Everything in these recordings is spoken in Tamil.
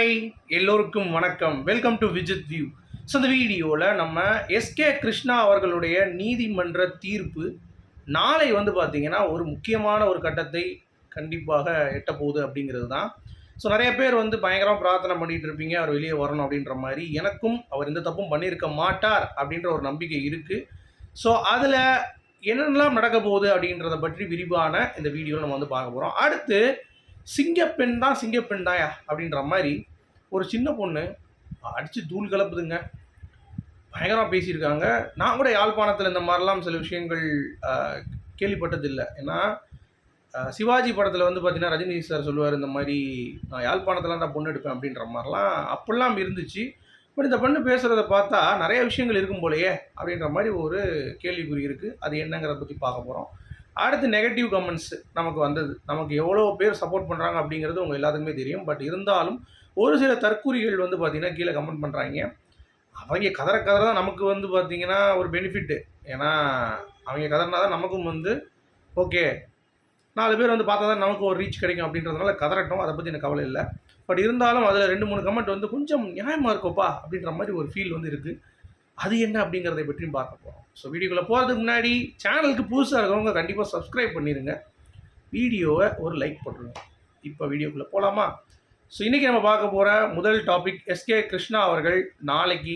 ஹாய் எல்லோருக்கும் வணக்கம். Welcome to Vijith view so இந்த வீடியோவில் நம்ம எஸ்கே கிருஷ்ணா அவர்களுடைய நீதிமன்ற தீர்ப்பு நாளை வந்து பார்த்திங்கன்னா ஒரு முக்கியமான ஒரு கட்டத்தை கண்டிப்பாக எட்டப்போகுது அப்படிங்கிறது தான். ஸோ நிறைய பேர் வந்து பயங்கரமாக பிரார்த்தனை பண்ணிகிட்டு இருப்பீங்க அவர் வெளியே வரணும் அப்படின்ற மாதிரி. எனக்கும் அவர் எந்த தப்பும் பண்ணியிருக்க மாட்டார் அப்படின்ற ஒரு நம்பிக்கை இருக்குது ஸோ அதில் என்னென்னலாம் நடக்க போகுது அப்படின்றத பற்றி விரிவான இந்த வீடியோவில் நம்ம வந்து பார்க்க போகிறோம் அடுத்து சிங்கப்பெண் தான் சிங்கப்பெண் தாயா அப்படின்ற மாதிரி ஒரு சின்ன பொண்ணு அடித்து தூள் கலப்புதுங்க. பயங்கரமாக பேசியிருக்காங்க. நான் கூட யாழ்ப்பாணத்தில் இந்த மாதிரிலாம் சில விஷயங்கள் கேள்விப்பட்டதில்லை. ஏன்னா சிவாஜி படத்தில் வந்து பார்த்தீங்கன்னா ரஜினி சார் சொல்லுவார் இந்த மாதிரி நான் யாழ்ப்பாணத்தில் தான் பொண்ணு எடுப்பேன் அப்படின்ற மாதிரிலாம் அப்படிலாம் இருந்துச்சு. பட் இந்த பொண்ணு பேசுகிறத பார்த்தா நிறைய விஷயங்கள் இருக்கும் போலயே அப்படின்ற மாதிரி ஒரு கேள்விக்குறி இருக்குது அது என்னங்கிறத பற்றி பார்க்க போகிறோம் அடுத்து நெகட்டிவ் கமெண்ட்ஸ் நமக்கு வந்தது. நமக்கு எவ்வளோ பேர் சப்போர்ட் பண்ணுறாங்க அப்படிங்கிறது உங்கள் எல்லாத்துக்குமே தெரியும். பட் இருந்தாலும் ஒரு சில தற்கூறிகள் வந்து பார்த்தீங்கன்னா கீழே கமெண்ட் பண்ணுறாங்க அவங்க கதற கதற தான் நமக்கு வந்து பார்த்தீங்கன்னா ஒரு பெனிஃபிட்டு ஏன்னா அவங்க கதறினா தான் நமக்கும் வந்து ஓகே நாலு பேர் வந்து பார்த்தா தான் நமக்கு ஒரு ரீச் கிடைக்கும் அப்படின்றதுனால கதறட்டும். அதை பற்றி எனக்கு கவலை இல்லை. பட் இருந்தாலும் அதில் ரெண்டு மூணு கமெண்ட் வந்து கொஞ்சம் நியாயமாக இருக்கோப்பா அப்படின்ற மாதிரி ஒரு ஃபீல் வந்து இருக்குது அது என்ன அப்படிங்கிறத பற்றியும் பார்க்க போகிறோம் ஸோ வீடியோக்குள்ளே போகிறதுக்கு முன்னாடி சேனலுக்கு புதுசாக இருக்கிறவங்க கண்டிப்பாக சப்ஸ்கிரைப் பண்ணிடுங்க வீடியோவை ஒரு லைக் போட்டுருங்க. இப்போ வீடியோக்குள்ளே போகலாமா ஸோ இன்றைக்கி நம்ம பார்க்க போகிற முதல் டாபிக் எஸ்கே கிருஷ்ணா அவர்கள் நாளைக்கு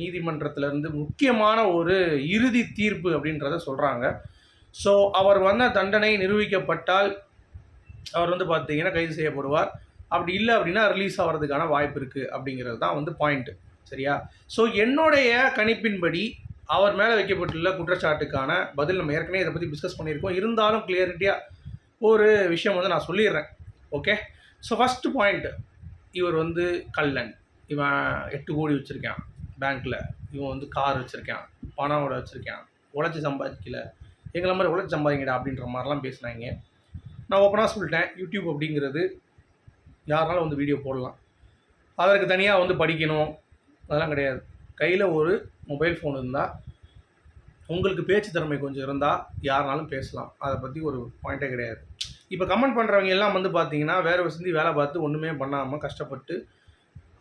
நீதிமன்றத்திலிருந்து முக்கியமான ஒரு இறுதி தீர்ப்பு அப்படின்றத சொல்கிறாங்க ஸோ அவர் வந்த தண்டனை நிரூபிக்கப்பட்டால் அவர் வந்து பார்த்தீங்கன்னா கைது செய்யப்படுவார். அப்படி இல்லை அப்படின்னா ரிலீஸ் ஆகிறதுக்கான வாய்ப்பு இருக்குது அப்படிங்கிறது தான் வந்து பாயிண்ட்டு சரியா? ஸோ என்னுடைய கணிப்பின்படி அவர் மேலே வைக்கப்பட்டுள்ள குற்றச்சாட்டுக்கான பதில் நம்ம ஏற்கனவே இதை பற்றி டிஸ்கஸ் பண்ணியிருக்கோம். இருந்தாலும் கிளியரிட்டியாக ஒரு விஷயம் வந்து நான் சொல்லிடுறேன். ஓகே ஸோ ஃபஸ்ட்டு பாயிண்ட் இவர் வந்து கல்லன் இவன் எட்டு கோடி வச்சுருக்கான் பேங்க்கில் இவன் வந்து கார் வச்சுருக்கான் பணம் வச்சுருக்கான். உழைச்சி சம்பாதிக்கல. எங்களை மாதிரி உழைச்சி சம்பாதிங்கடா அப்படின்ற மாதிரிலாம் பேசுனாங்க. நான் ஓப்பனாக சொல்லிட்டேன் யூடியூப் அப்படிங்கிறது யாருனாலும் வந்து வீடியோ போடலாம். அதற்கு தனியாக வந்து படிக்கணும். அதெல்லாம் கிடையாது. கையில் ஒரு மொபைல் ஃபோன் இருந்தால் உங்களுக்கு பேச்சு திறமை கொஞ்சம் இருந்தால் யாருனாலும் பேசலாம். அதை பற்றி ஒரு பாயிண்ட்டே கிடையாது. இப்போ கமெண்ட் பண்ணுறவங்க எல்லாம் வந்து பார்த்தீங்கன்னா வேறு வசதி வேலை பார்த்து ஒன்றுமே பண்ணாமல் கஷ்டப்பட்டு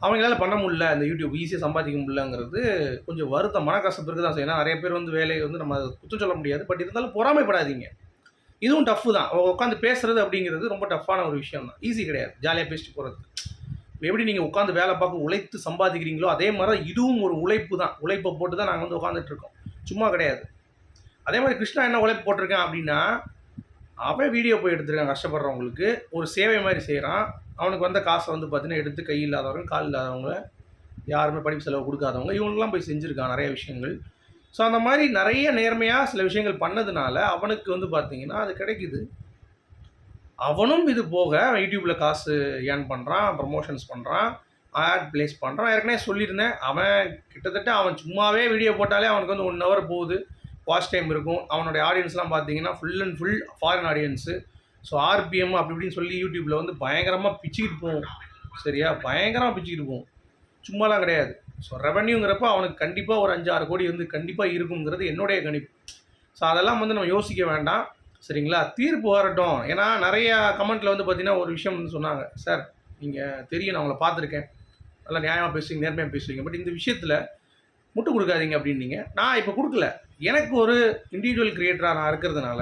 அவங்களால பண்ண முடியல இந்த யூடியூப் ஈஸியாக சம்பாதிக்க முடியலங்கிறது கொஞ்சம் வருத்தம் மனக்கசப்பு இருக்குது தான் செய்யணும் நிறைய பேர் வந்து வேலையை வந்து நம்ம அதை குத்தம் சொல்ல முடியாது. பட் இருந்தாலும் பொறாமைப்படாதீங்க. இதுவும் டஃப்பு தான். உட்காந்து பேசுறது அப்படிங்கிறது ரொம்ப டஃப்பான ஒரு விஷயம் தான். ஈஸி கிடையாது. ஜாலியாக பேசிட்டு போகிறது எப்படி நீங்கள் உட்காந்து வேலை பார்க்க உழைத்து சம்பாதிக்கிறீங்களோ அதே மாதிரி தான் இதுவும் ஒரு உழைப்பு தான். உழைப்பை போட்டு தான் நாங்கள் வந்து உட்காந்துட்டு இருக்கோம். சும்மா கிடையாது. அதே மாதிரி கிருஷ்ணா என்ன உழைப்பு போட்டிருக்கேன் அப்படின்னா அவன் வீடியோ போய் எடுத்திருக்கான் கஷ்டப்படுறவங்களுக்கு. ஒரு சேவை மாதிரி செய்கிறான் அவனுக்கு வந்த காசை வந்து பார்த்தீங்கன்னா எடுத்து கை இல்லாதவங்க கால் இல்லாதவங்க யாருமே படிப்பு செலவு கொடுக்காதவங்க இவங்கெல்லாம் போய் செஞ்சுருக்கான் நிறைய விஷயங்கள். ஸோ அந்த மாதிரி நிறைய நேர்மையாக சில விஷயங்கள் பண்ணதுனால அவனுக்கு வந்து பார்த்தீங்கன்னா அது கிடைக்குது. அவனும் இது போக யூடியூப்பில் காசு ஏர்ன் பண்ணுறான் ப்ரமோஷன்ஸ் பண்ணுறான் ஆட் ப்ளேஸ் பண்ணுறான் ஏற்கனவே சொல்லியிருந்தேன். அவன் கிட்டத்தட்ட அவன் சும்மாவே வீடியோ போட்டாலே அவனுக்கு வந்து ஒன் ஹவர் போகுது. வாட்ச் டைம் இருக்கும். அவனுடைய ஆடியன்ஸ்லாம் பார்த்தீங்கன்னா full and full foreign audience so RPM அப்படி இப்படின்னு சொல்லி யூடியூப்பில் வந்து பயங்கரமாக பிச்சுக்கிட்டு போவோம் சரியா? பயங்கரமாக பிச்சுக்கிட்டு போவோம் சும்மாலாம் கிடையாது. ஸோ ரெவன்யூங்கிறப்ப அவனுக்கு கண்டிப்பாக ஒரு அஞ்சாறு கோடி வந்து கண்டிப்பாக இருக்குங்கிறது என்னுடைய கணிப்பு. ஸோ அதெல்லாம் வந்து நம்ம யோசிக்க வேண்டாம். சரிங்களா? தீர்ப்பு வரட்டும். ஏன்னா நிறைய கமெண்ட்டில் வந்து பார்த்தீங்கன்னா ஒரு விஷயம் வந்து சொன்னாங்க. சார் நீங்கள் தெரியும் நான் உங்களை பார்த்துருக்கேன். நல்லா நியாயமாக பேசுவீங்க நேர்மையாக பேசுவீங்க. பட் இந்த விஷயத்தில் முட்டு கொடுக்காதீங்க அப்படின்னீங்க. நான் இப்போ கொடுக்கல. எனக்கு ஒரு இண்டிவிஜுவல் கிரியேட்டராக நான் இருக்கிறதுனால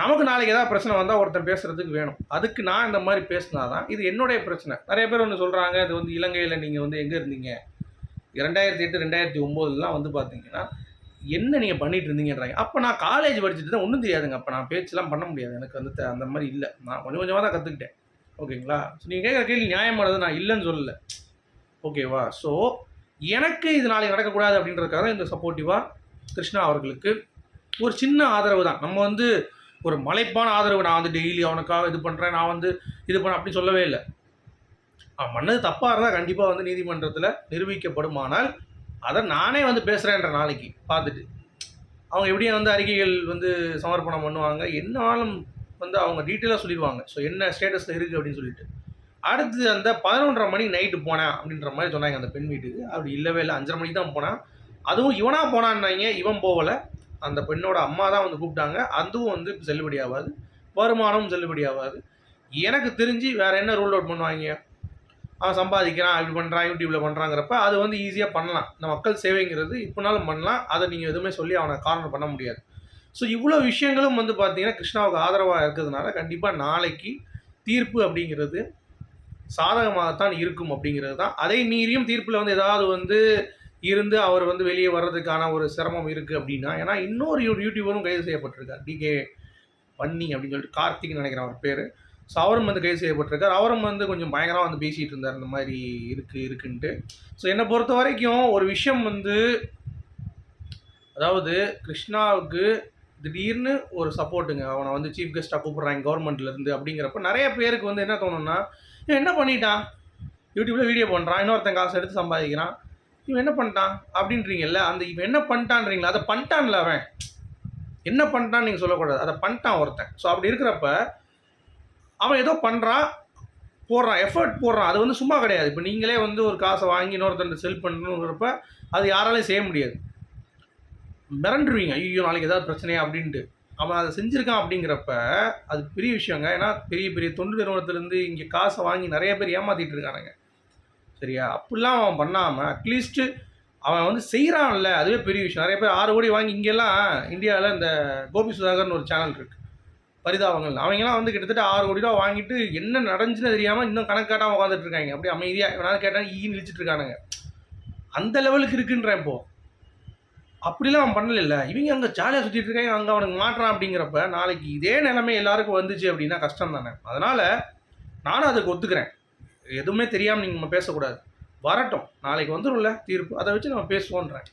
நமக்கு நாளைக்கு ஏதாவது பிரச்சனை வந்தால் ஒருத்தர் பேசுகிறதுக்கு வேணும். அதுக்கு நான் இந்த மாதிரி பேசினா தான் இது என்னுடைய பிரச்சனை. நிறைய பேர் ஒன்று சொல்கிறாங்க இது வந்து இலங்கையில் நீங்கள் வந்து எங்கே இருந்தீங்க? ரெண்டாயிரத்தி எட்டு ரெண்டாயிரத்தி ஒம்போதுலாம் வந்து பார்த்தீங்கன்னா என்ன நீங்கள் பண்ணிட்டு இருந்தீங்கன்றாங்க. அப்போ நான் காலேஜ் படிச்சுட்டு தான் ஒன்றும் தெரியாதுங்க. அப்போ நான் பேச்செலாம் பண்ண முடியாது. எனக்கு வந்து அந்த மாதிரி இல்லை. நான் கொஞ்சம் கொஞ்சமாக தான் கற்றுக்கிட்டேன் ஓகேங்களா? ஸோ நீங்கள் கேட்குற கேள்வி நியாயமானது நான் இல்லைன்னு சொல்லலை. ஓகேவா? ஸோ எனக்கு இது நாளைக்கு நடக்கக்கூடாது அப்படின்றதுக்காக தான் இந்த சப்போர்ட்டிவாக கிருஷ்ணா அவர்களுக்கு ஒரு சின்ன ஆதரவு தான். நம்ம வந்து ஒரு மலைப்பான ஆதரவு நான் வந்து டெய்லி அவனுக்காக இது பண்ணுறேன் நான் வந்து இது பண்ண அப்படி சொல்லவே இல்லை. அவன் பண்ணது தப்பாக இருந்தால் கண்டிப்பாக வந்து நீதிமன்றத்தில் நிரூபிக்கப்படுமானால் அதை நானே வந்து பேசுகிறேன்ற நாளைக்கு பார்த்துட்டு. அவங்க எப்படியும் வந்து அறிக்கைகள் வந்து சமர்ப்பணம் பண்ணுவாங்க. என்னாலும் வந்து அவங்க டீட்டெயிலாக சொல்லிடுவாங்க. ஸோ என்ன ஸ்டேட்டஸில் இருக்குது அப்படின்னு சொல்லிட்டு. அடுத்து அந்த பதினொன்றரை மணி நைட்டு போனேன் அப்படின்ற மாதிரி சொன்னாங்க அந்த பெண் வீட்டுக்கு. அப்படி இல்லவே இல்லை அஞ்சரை மணிக்கு தான் போனான் அதுவும் இவனாக போனான்னாங்க இவன் போகலை. அந்த பெண்ணோட அம்மா தான் வந்து கூப்பிட்டாங்க. அதுவும் வந்து செல்லுபடி ஆகாது வருமானமும் செல்லுபடி ஆகாது. எனக்கு தெரிஞ்சு வேறு என்ன ரூல் அவுட் பண்ணுவாங்க? அவன் சம்பாதிக்கிறான் இப்படி பண்ணுறான் யூடியூப்பில் பண்ணுறாங்கிறப்ப அது வந்து ஈஸியாக பண்ணலாம். இந்த மக்கள் சேவைங்கிறது இப்போனாலும் பண்ணலாம். அதை நீங்கள் எதுவுமே சொல்லி அவனை காரணம் பண்ண முடியாது. ஸோ இவ்வளோ விஷயங்களும் வந்து பார்த்தீங்கன்னா கிருஷ்ணாவுக்கு ஆதரவாக இருக்கிறதுனால கண்டிப்பாக நாளைக்கு தீர்ப்பு அப்படிங்கிறது சாதகமாகத்தான் இருக்கும் அப்படிங்கிறது தான். அதை மீறியும் தீர்ப்பில் வந்து ஏதாவது வந்து இருந்து அவர் வந்து வெளியே வர்றதுக்கான ஒரு சிரமம் இருக்குது அப்படின்னா ஏன்னா இன்னொரு யூடியூபரும் கைது செய்யப்பட்டிருக்கார். டிகே பன்னி அப்படின்னு சொல்லிட்டு கார்த்திக்னு நினைக்கிறேன் அவர் பேர். ஸோ அவரும் வந்து கைது செய்யப்பட்டிருக்கார். அவரும் வந்து கொஞ்சம் பயங்கரமாக வந்து பேசிகிட்டு இருந்தார். இந்த மாதிரி இருக்குது இருக்குன்ட்டு. ஸோ என்னை பொறுத்த வரைக்கும் ஒரு விஷயம் வந்து அதாவது கிருஷ்ணாவுக்கு திடீர்னு ஒரு சப்போர்ட்டுங்க அவனை வந்து சீஃப் கெஸ்ட்டாக கூப்பிட்றாங்க கவர்மெண்ட்லேருந்து அப்படிங்கிறப்ப நிறைய பேருக்கு வந்து என்ன தோணுன்னா என்ன பண்ணிட்டான்? யூடியூப்பில் வீடியோ பண்ணுறான் இன்னொருத்தன் காசு எடுத்து சம்பாதிக்கிறான். இவன் என்ன பண்ணிட்டான்? அப்படின்றீங்கல்ல அந்த இவன் என்ன பண்ணிட்டான்றீங்களா? அதை பண்ணிட்டான்ல அவன். என்ன பண்ணிட்டான்னு நீங்கள் சொல்லக்கூடாது. அதை பண்ணிட்டான் ஒருத்தன். ஸோ அப்படி இருக்கிறப்ப அவன் ஏதோ பண்ணுறான் போடுறான் எஃபர்ட் போடுறான். அது வந்து சும்மா கிடையாது. இப்போ நீங்களே வந்து ஒரு காசை வாங்கி இன்னொருத்தன் செல் பண்ணணுங்கிறப்ப அது யாராலையும் செய்ய முடியாது. மிரண்டுருவீங்க. ஐயோ நாளைக்கு ஏதாவது பிரச்சனையா? அப்படின்ட்டு. அவன் அதை செஞ்சுருக்கான் அப்படிங்கிறப்ப அது பெரிய விஷயங்க. ஏன்னா பெரிய பெரிய தொண்டு நிறுவனத்துலேருந்து இங்கே காசை வாங்கி நிறைய பேர் ஏமாற்றிட்டு இருக்கானுங்க. சரியா? அப்படிலாம் அவன் பண்ணாமல் அட்லீஸ்ட்டு அவன் வந்து செய்கிறான்ல அதுவே பெரிய விஷயம். நிறைய பேர் ஆறு கோடி வாங்கி இங்கெல்லாம் இந்தியாவில் இந்த கோபி சுதாகர்னு ஒரு சேனல் இருக்குது பரிதாபங்கள். அவங்கெல்லாம் வந்து கிட்டத்தட்ட ஆறு கோடி ரூபா வாங்கிட்டு என்ன நடந்துச்சுன்னு தெரியாமல் இன்னும் கணக்காட்டாக உட்காந்துட்டு இருக்காங்க. அப்படியே அமைதியாக இவனால் கேட்டால் ஈ நிழிச்சிட்டு இருக்கானுங்க. அந்த லெவலுக்கு இருக்குன்றேன் இப்போது அப்படிலாம் அவன் பண்ணல இவங்க அங்கே ஜாலியாக சுற்றிட்டு இருக்காங்க அங்கே அவனுக்கு மாட்டுறான் அப்படிங்கிறப்ப நாளைக்கு இதே நிலைமை எல்லாருக்கும் வந்துச்சு அப்படின்னா கஷ்டம் தானே. அதனால் நானும் அதுக்கு ஒத்துக்கிறேன். எதுவுமே தெரியாமல் நீங்கள் நம்ம பேசக்கூடாது. வரட்டும். நாளைக்கு வந்துடும்ல தீர்ப்பு. அதை வச்சு நம்ம பேசுவோன்றேன்.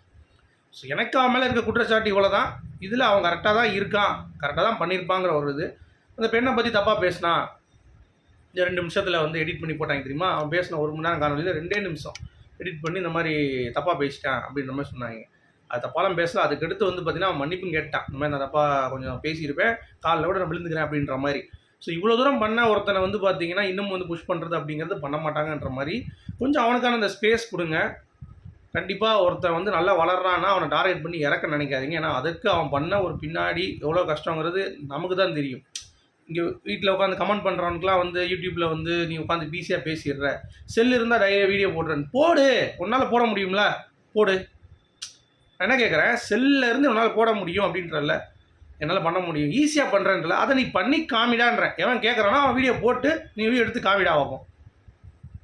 ஸோ எனக்கு அவன் மேலே இருக்க குற்றச்சாட்டு இவ்வளோ தான் இதில் அவன் கரெக்டாக தான் இருக்கான். கரெக்டாக தான் பண்ணியிருப்பாங்கிற ஒரு இது. அந்த பெண்ணை பற்றி தப்பாக பேசினா இந்த ரெண்டு நிமிஷத்தில் வந்து எடிட் பண்ணி போட்டாங்க தெரியுமா? அவன் பேசின ஒரு மணி நேரம் காணொலியில் ரெண்டே நிமிஷம். எடிட் பண்ணி இந்த மாதிரி தப்பாக பேசிட்டான் அப்படின்ற மாதிரி சொன்னாங்க. அது தப்பாலாம் பேசல. அதுக்கடுத்து வந்து பார்த்தீங்கன்னா அவன் மன்னிப்பும் கேட்டான். இந்த மாதிரி நான் தப்பாக கொஞ்சம் பேசியிருப்பேன். காலில் கூட நான் விழுந்துக்கிறேன் அப்படின்ற மாதிரி. ஸோ இவ்வளோ தூரம் பண்ண ஒருத்தனை வந்து பார்த்தீங்கன்னா இன்னும் வந்து புஷ் பண்ணுறது அப்படிங்கிறது பண்ண மாட்டாங்கன்ற மாதிரி. கொஞ்சம் அவனுக்கான அந்த ஸ்பேஸ் கொடுங்க. கண்டிப்பாக ஒருத்தன் வந்து நல்லா வளர்றான்னா அவனை டார்கெட் பண்ணி இறக்க நினைக்காதீங்க. ஏன்னா அதுக்கு அவன் பண்ண ஒரு பின்னாடி எவ்வளோ கஷ்டங்கிறது நமக்கு தான் தெரியும். இங்கே வீட்டில் உட்காந்து கமெண்ட் பண்ணுறவனுக்குலாம் வந்து யூடியூப்பில் வந்து நீ உட்காந்து பிஸியாக பேசிடுற. செல் இருந்தால் டைய வீடியோ போடுறேன் போடு! உன்னால் போட முடியும்ல? போடு. என்ன கேட்குறேன் செல்லில் இருந்து உன்னால் போட முடியும் அப்படின்றல என்னால் பண்ண முடியும். ஈஸியாக பண்ணுறேன்றல அதை நீ பண்ணி காமிடான்றேன் எவன் கேட்குறானோ அவன் வீடியோ போட்டு நீ வீடியோ எடுத்து காமிடா ஆகும்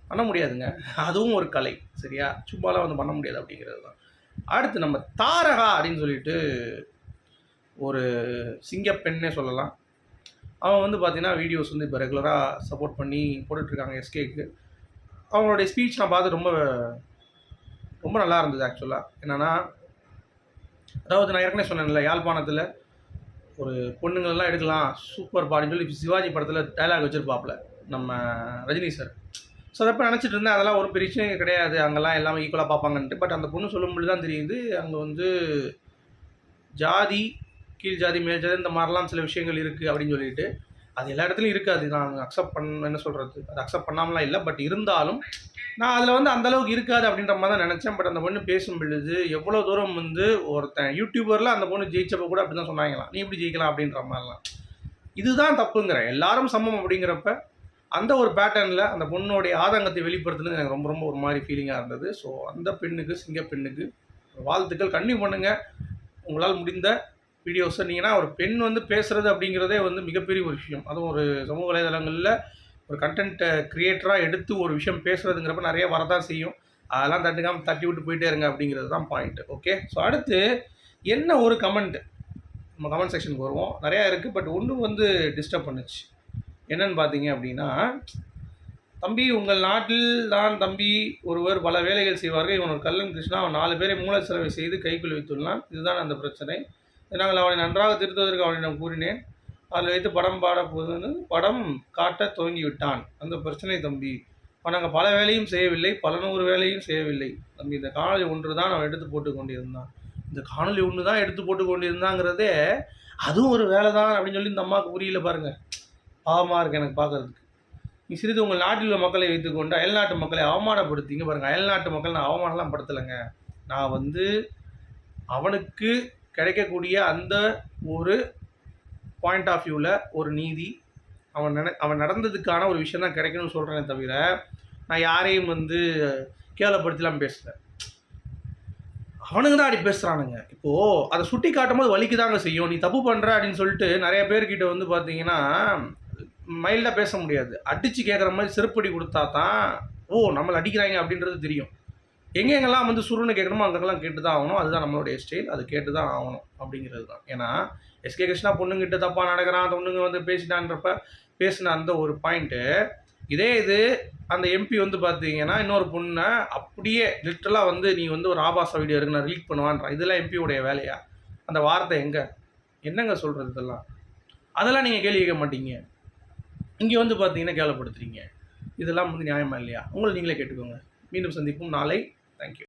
பண்ண முடியாதுங்க. அதுவும் ஒரு கலை. சரியா? சும்மாலாம் வந்து பண்ண முடியாது அப்படிங்கிறது தான். அடுத்து நம்ம தாரகா அப்படின்னு சொல்லிட்டு ஒரு சிங்கப்பெண்ணே சொல்லலாம். அவன் வந்து பார்த்தீங்கன்னா வீடியோஸ் வந்து இப்போ ரெகுலராக சப்போர்ட் பண்ணி போட்டுட்ருக்காங்க எஸ்கேக்கு அவங்களுடைய ஸ்பீச் நான் பார்த்து ரொம்ப ரொம்ப நல்லா இருந்தது ஆக்சுவலாக என்னென்னா அதாவது நான் ஏற்கனவே சொன்னேன்ல யாழ்ப்பாணத்தில் ஒரு பொண்ணுங்களெல்லாம் எடுக்கலாம் சூப்பர் பாடின்னு சொல்லி சிவாஜி படத்தில் டைலாக் வச்சுருப்பாப்புல நம்ம ரஜினி சார் ஸோ அதப்போ நினச்சிட்டு இருந்தேன் அதெல்லாம் ஒரு பிரச்சனையும் கிடையாது அங்கெல்லாம் எல்லாமே ஈக்குவலாக பார்ப்பாங்கன்ட்டு. பட் அந்த பொண்ணு சொல்லும்போது தான் தெரியுது அங்கே வந்து ஜாதி கீழ் ஜாதி மேல் ஜாதி இந்த மாதிரிலாம் சில விஷயங்கள் இருக்குது அப்படின்னு சொல்லிட்டு. அது எல்லா இடத்துலையும் இருக்காது நான் அக்செப்ட் பண்ண என்ன சொல்கிறது அது அக்செப்ட் பண்ணாமலாம் இல்லை. பட் இருந்தாலும் நான் அதில் வந்து அந்தளவுக்கு இருக்காது அப்படின்ற மாதிரி தான் நினச்சேன். பட் அந்த பொண்ணு பேசும் பொழுது எவ்வளோ தூரம் வந்து ஒருத்தன் யூடியூபரில் அந்த பொண்ணு ஜெயிச்சப்போ கூட அப்படி தான் சொன்னாங்களாம். நீ இப்படி ஜெயிக்கலாம் அப்படின்ற மாதிரிலாம். இதுதான் தப்புங்கிறேன் எல்லாரும் சமம் அப்படிங்கிறப்ப அந்த ஒரு பேட்டர்னில் அந்த பொண்ணுடைய ஆதங்கத்தை வெளிப்படுத்துனது எனக்கு ரொம்ப ரொம்ப ஒரு மாதிரி ஃபீலிங்காக இருந்தது. ஸோ அந்த பெண்ணுக்கு சிங்க பெண்ணுக்கு வாழ்த்துக்கள். கண்டினியூ பண்ணுங்கள் உங்களால் முடிந்த வீடியோஸ் சொன்னீங்கன்னா ஒரு பெண் வந்து பேசுகிறது அப்படிங்கிறதே வந்து மிகப்பெரிய ஒரு விஷயம். அதுவும் ஒரு சமூக வலைதளங்களில் ஒரு கண்டென்ட்டை க்ரியேட்டராக எடுத்து ஒரு விஷயம் பேசுகிறதுங்கிறப்ப நிறைய வரதான் செய்யும். அதெல்லாம் தட்டுக்காமல் தட்டி விட்டு போயிட்டே இருங்க அப்படிங்கிறது தான் பாயிண்ட்டு ஓகே ஸோ அடுத்து என்ன ஒரு கமெண்ட் நம்ம கமெண்ட் செக்ஷனுக்கு வருவோம். நிறையா இருக்குது பட் ஒன்று வந்து டிஸ்டர்ப் பண்ணுச்சு. என்னன்னு பார்த்தீங்க அப்படின்னா தம்பி உங்கள் நாட்டில் தான் தம்பி ஒருவர் பல வேலைகள் செய்வார்கள். இவன் ஒரு கல்லன் கிருஷ்ணா அவன் நாலு பேரை மூல செலவை செய்து கைக்குள் வைத்துள்ளான். இதுதான் அந்த பிரச்சனை. நாங்கள் அவனை நன்றாக திருத்துவதற்கு அவனிடம் கூறினேன். அதில் வைத்து படம் பாட போது படம் காட்ட துவங்கி விட்டான் அந்த பிரச்சனை தம்பி. நாங்கள் பல வேலையும் செய்யவில்லை பல நூறு வேலையும் செய்யவில்லை. தம்பி இந்த காணொலி ஒன்று தான் அவன் எடுத்து போட்டு கொண்டிருந்தான். இந்த காணொலி ஒன்று தான் எடுத்து போட்டு கொண்டிருந்தாங்கிறதே அதுவும் ஒரு வேலை தான் அப்படின்னு சொல்லி இந்த அம்மாவுக்கு புரியல பாருங்கள் பாவமாக இருக்குது எனக்கு பார்க்கறதுக்கு. நீ சிறிது உங்கள் நாட்டில் உள்ள மக்களை வைத்துக்கொண்டு அயல்நாட்டு மக்களை அவமானப்படுத்திங்க பாருங்கள் அயல்நாட்டு மக்கள் நான் அவமானம்லாம் படுத்தலைங்க. நான் வந்து அவனுக்கு கிடைக்கக்கூடிய அந்த ஒரு பாயிண்ட் ஆஃப் வியூவில் ஒரு நீதி அவன் நட அவன் நடந்ததுக்கான ஒரு விஷயம் தான் கிடைக்கணும்னு சொல்கிறேனே தவிர நான் யாரையும் வந்து கேவலப்படுத்திலாம் பேசுகிறேன் அவனுங்க தான் அப்படி பேசுகிறானுங்க இப்போது அதை சுட்டி காட்டும் போது வலிக்கு தாங்க செய்யும். நீ தப்பு பண்ணுற அப்படின்னு சொல்லிட்டு நிறைய பேர்கிட்ட வந்து பார்த்தீங்கன்னா மைல்டாக பேச முடியாது. அடித்து கேட்குற மாதிரி செருப்படி கொடுத்தா தான் ஓ நம்மளை அடிக்கிறாங்க அப்படின்றது தெரியும். எங்கெங்கெல்லாம் வந்து சுருன்னு கேட்கணுமோ அங்கெல்லாம் கேட்டு தான் ஆகணும். அதுதான் நம்மளுடைய ஸ்டைல் அது கேட்டு தான் ஆகணும் அப்படிங்கிறது தான். ஏன்னா எஸ்கே கிருஷ்ணா பொண்ணுங்கிட்ட தப்பாக நடக்கிறான் அந்த பொண்ணுங்க வந்து பேசினான்றப்ப பேசின அந்த ஒரு பாயிண்ட்டு இதே இது அந்த எம்பி வந்து பார்த்தீங்கன்னா இன்னொரு பொண்ணை அப்படியே லிட்டலாக வந்து நீ வந்து ஒரு ஆபாச வீடியோ இருக்கு நான் ரீட் பண்ணுவான்றான் இதெல்லாம் எம்பியோடைய வேலையா? அந்த வார்த்தை எங்கே? என்னங்க சொல்கிறது இதெல்லாம்? அதெல்லாம் நீங்கள் கேள்வி கேட்க மாட்டீங்க. இங்கே வந்து பார்த்தீங்கன்னா கேவலப்படுத்துறீங்க. இதெல்லாம் வந்து நியாயமா இல்லையா? உங்களை நீங்களே கேட்டுக்கோங்க. மீண்டும் சந்திப்போம். நாளை Thank you.